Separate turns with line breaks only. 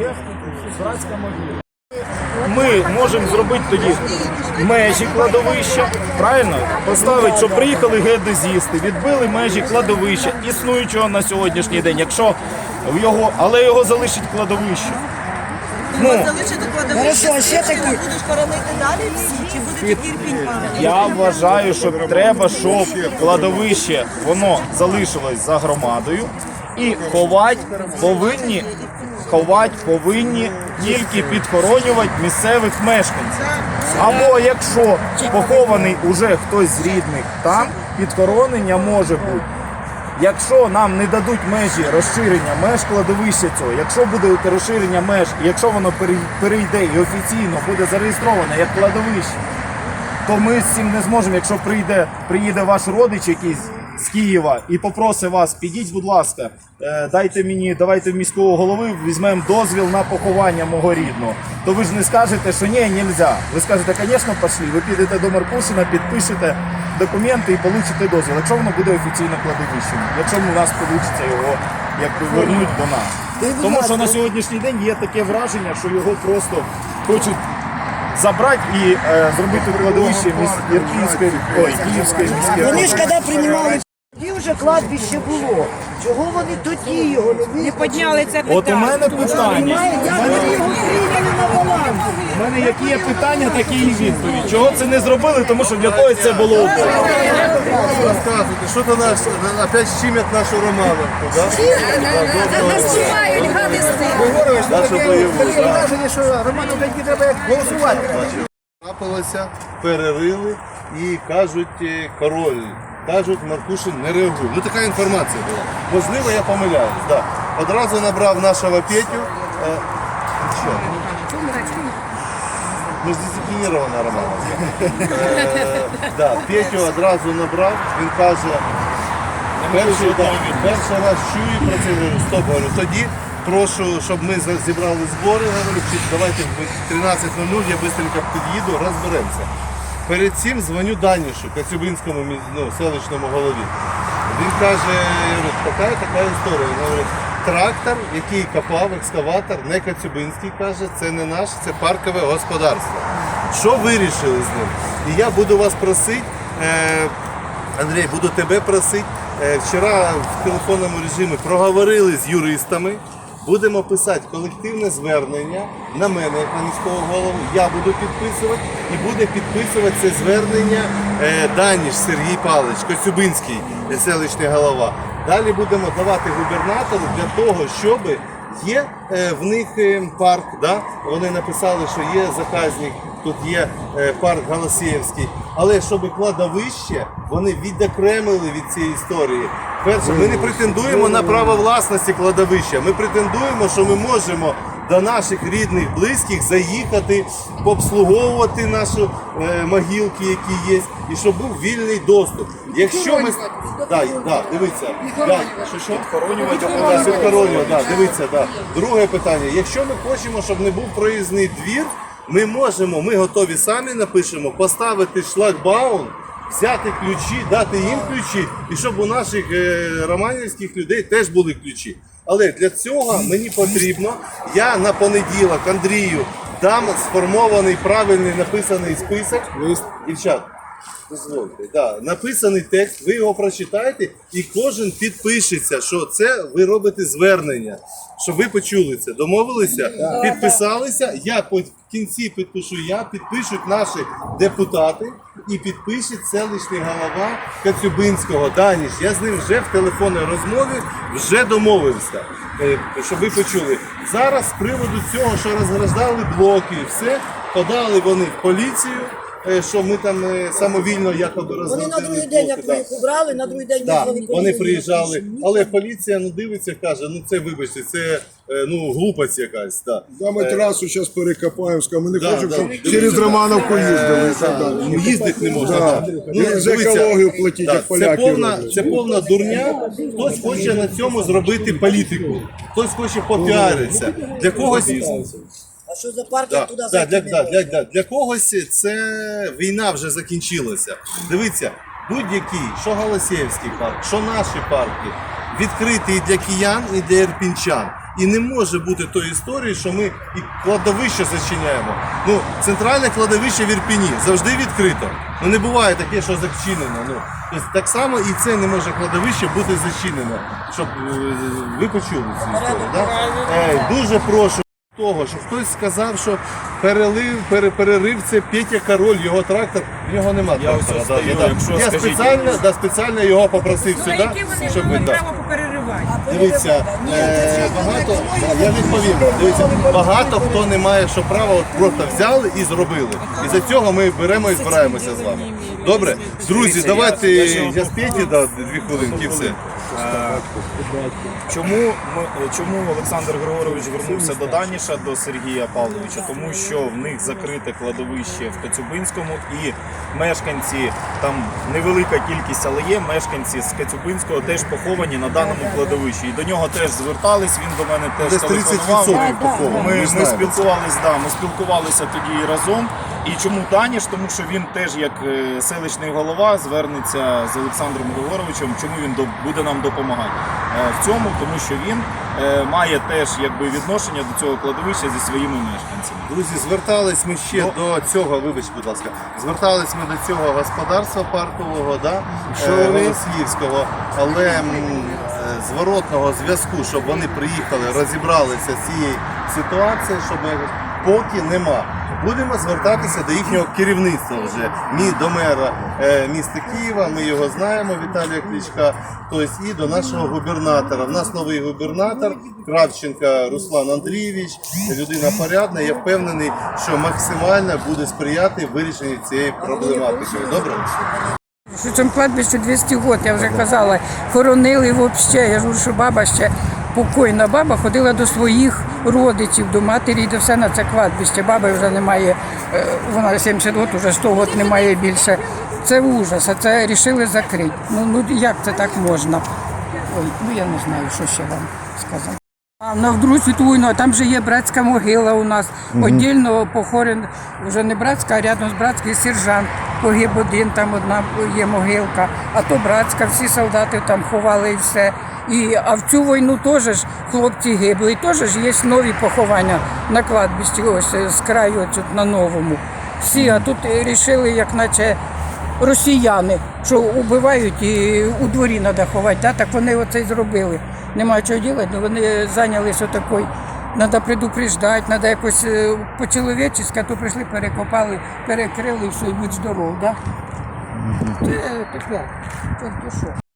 є братська могила. Ми можемо зробити тоді межі кладовища, правильно? Поставити, щоб приїхали геодезісти, відбили межі кладовища, існуючого на сьогоднішній день, якщо в його, але його залишить кладовище. Ну,
Залишити кладовище,
Хорошо, а ще
ти
такі-
будеш хоронити далі всі, чи буде тільки Ірпінь?
Я вважаю, що треба, щоб кладовище воно залишилось за громадою і ховати повинні ховати повинні тільки підхоронювати місцевих мешканців. Або якщо похований уже хтось з рідних там, підхоронення може бути. Якщо нам не дадуть межі розширення меж кладовища цього, якщо буде розширення меж, якщо воно перейде і офіційно буде зареєстроване як кладовище, то ми з цим не зможемо. Якщо прийде, приїде ваш родич якийсь з Києва і попросить вас, підіть, будь ласка, е, дайте мені, давайте в міського голови, візьмемо дозвіл на поховання мого рідного. То ви ж не скажете, що ні, нельзя. Ви скажете, звісно, пошли. Ви підете до Маркушина, підпишете документи і получите дозвіл. Якщо воно буде офіційно кладовищем, якщо у нас вийде його якби вернуть до нас. Тому що на сьогоднішній день є таке враження, що його просто хочуть забрати і е, зробити кладовище. Ірпінської, ой, Київської міської
Вони ж
ради.
Вже кладбище було. Чого вони тоді його не
Не підняли це питання.
От у мене питання.
Як вони його прийняли на баланс?
У мене які є питання, такі і відповідь. Чого це не зробили? Тому що для когось це було обов'язково.
Рассказывайте, что-то наш, опять щемят нашу Романовку, да?
Наступають гадисти.
Нашу бойову, да?
Враження, що Роману Гайки треба як голосувати.
Трапилося, перерили і кажуть е, король. Кажуть, Маркушин не реагує. Ну така інформація була. Можливо, я помиляюсь. Да. Одразу набрав нашого Петю. Е, що? Ми ж дисциплінована Романовка. Е, да, Петю одразу набрав, він каже, Перший, да, перший раз чую про це, говорю, стоп, говорю, тоді прошу, щоб ми зібрали збори, говорю, давайте в 13.00 я швидко під'їду, розберемося. Перед цим дзвоню Данішу, Кацюбинському ну, селищному голові. Він каже, я така така історія. Він говорить, трактор, який копав, екскаватор, не Кацюбинський, каже, це не наш, це паркове господарство. Що вирішили з ним? І я буду вас просити. Е, Андрій, буду тебе просити. Е, Вчора в телефонному режимі проговорили з юристами. Будемо писати колективне звернення на мене, як на міського голову. Я буду підписувати і буде підписувати це звернення е, Даніш Сергій Павлович, Коцюбинський селищний голова. Далі будемо давати губернатору для того, щоб є е, в них е, парк. Да? Вони написали, що є заказник, тут є парк Голосіївський. Але щоб кладовище вони відокремили від цієї історії. Перше, ми не претендуємо на право власності кладовища. Ми претендуємо, що ми можемо до наших рідних, близьких заїхати, пообслуговувати наші е, могилки, які є, і щоб був вільний доступ. Якщо ми да, да, дивіться, да, що що підхоронювати, да, дивіться, да. Друге питання. Якщо ми хочемо, щоб не був проїзний двір, ми можемо, ми готові самі напишемо, поставити шлагбаум, взяти ключі, дати їм ключі, і щоб у наших е, романівських людей теж були ключі. Але для цього мені потрібно, я на понеділок Андрію дам сформований правильний написаний список. Дівчат, дозвольте, да, написаний текст, ви його прочитаєте, і кожен підпишеться, що це ви робите звернення, щоб ви почули це. Домовилися, підписалися. Я по- кінці підпишу я, підпишуть наші депутати і підпише селищний голова Кацюбинського Даніш. Я з ним вже в телефонній розмові вже домовився, е, щоб ви почули. Зараз з приводу цього, що розграждали блоки, і все подали вони в поліцію. Е, що ми там е, самовільно якоби
Вони на другий день, як ми їх убрали, на другий день
Да,
їх
вони приїжджали, але поліція ну дивиться, каже, ну це вибачте, це е, ну глупость якась. Да.
Да, ми трасу зараз перекопаємо, скажемо, ми не
Да,
хочемо,
да,
щоб
дивіться,
через
да.
Романовку їздили і так
Ну, їздити не можна.
Да.
Да.
І за екологію платіть, як
це
поляки
повна,
роблять.
це повна дурня. Хтось хоче на цьому зробити політику, хтось хоче попіаритися. Для когось
що за парк
Да,
туди
да, для,
закинули?
да, для, для, для когось це війна вже закінчилася. Дивіться, будь-який, що Голосіївський парк, що наші парки, відкриті і для киян, і для ірпінчан. І не може бути тої історії, що ми і кладовище зачиняємо. Ну, центральне кладовище в Ірпіні завжди відкрито. Ну не буває таке, що зачинено. Ну, тобто, так само і це не може кладовище бути зачинено. Щоб е, ви почули цю історію. Да? Е, дуже прошу того, що хтось сказав, що перелив, пере, перерив це Петя Король, його трактор, в нього нема
Я
трактора.
ось стою, якщо
Я
скажіть-
спеціально, да, спеціально його попросив
Ну,
сюди,
вони
щоб
мали
він дав.
право попереривати?
Дивіться, е, багато, я відповім, дивіться, багато хто не має, що права, от просто взяли і зробили. І за цього ми беремо і збираємося з вами. Добре? Друзі, давайте
я
з Петі да, дві хвилинки і все.
Чому чому Олександр Григорович звернувся до Даніша до Сергія Павловича? Тому що в них закрите кладовище в Коцюбинському і мешканці там невелика кількість, але є мешканці з Коцюбинського теж поховані на даному кладовищі. І до нього теж звертались. Він до мене теж телефонував.
30% поховані,
Ми,
ми
ми спілкувалися, да, ми спілкувалися тоді разом. І чому Даніш? Тому що він теж як е, селищний голова звернеться з Олександром Григоровичем, чому він буде нам допомагати Е, в цьому, тому що він е, має теж якби відношення до цього кладовища зі своїми мешканцями.
Друзі, звертались ми ще
Ну.
до цього, вибач, будь ласка, звертались ми до цього господарства паркового, да? Голосіївського, але зворотного зв'язку, щоб вони приїхали, розібралися з цією ситуацією, щоб поки нема. Будемо звертатися до їхнього керівництва вже мі до мера е, міста Києва. Ми його знаємо, Віталія Кличка. Тобто і до нашого губернатора. В нас новий губернатор Кравченка Руслан Андрійович, людина порядна. Я впевнений, що максимально буде сприяти вирішенню цієї проблематики. Добре?
Що цьому кладбищу 200 років, я вже казала, хоронили взагалі. Я ж що баба ще покойна баба ходила до своїх родичів, до матері і до все на це кладбище. Баби вже немає, е, вона 70 років, вже 100 років немає більше. Це ужас, а це рішили закрити. Ну, ну як це так можна? Ой, ну я не знаю, що ще вам сказати. А на Другу світову війну, там же є братська могила у нас. Отдільно похорон, вже не братська, а рядом з братською сержант. Погиб один, там одна є могилка, а то братська, всі солдати там ховали і все. І, а в цю війну теж ж хлопці гибли. І теж ж є нові поховання на кладбищі, ось е, з краю тут на новому. Всі, а тут рішили, як наче росіяни, що вбивають і у дворі треба ховати. Да? Так вони оце й зробили. Нема чого робити, ну вони зайнялися такою. Треба предупреждати, треба якось е, по-чоловічески, а то прийшли, перекопали, перекрили і все, і будь здоров, да? Це таке. Це що?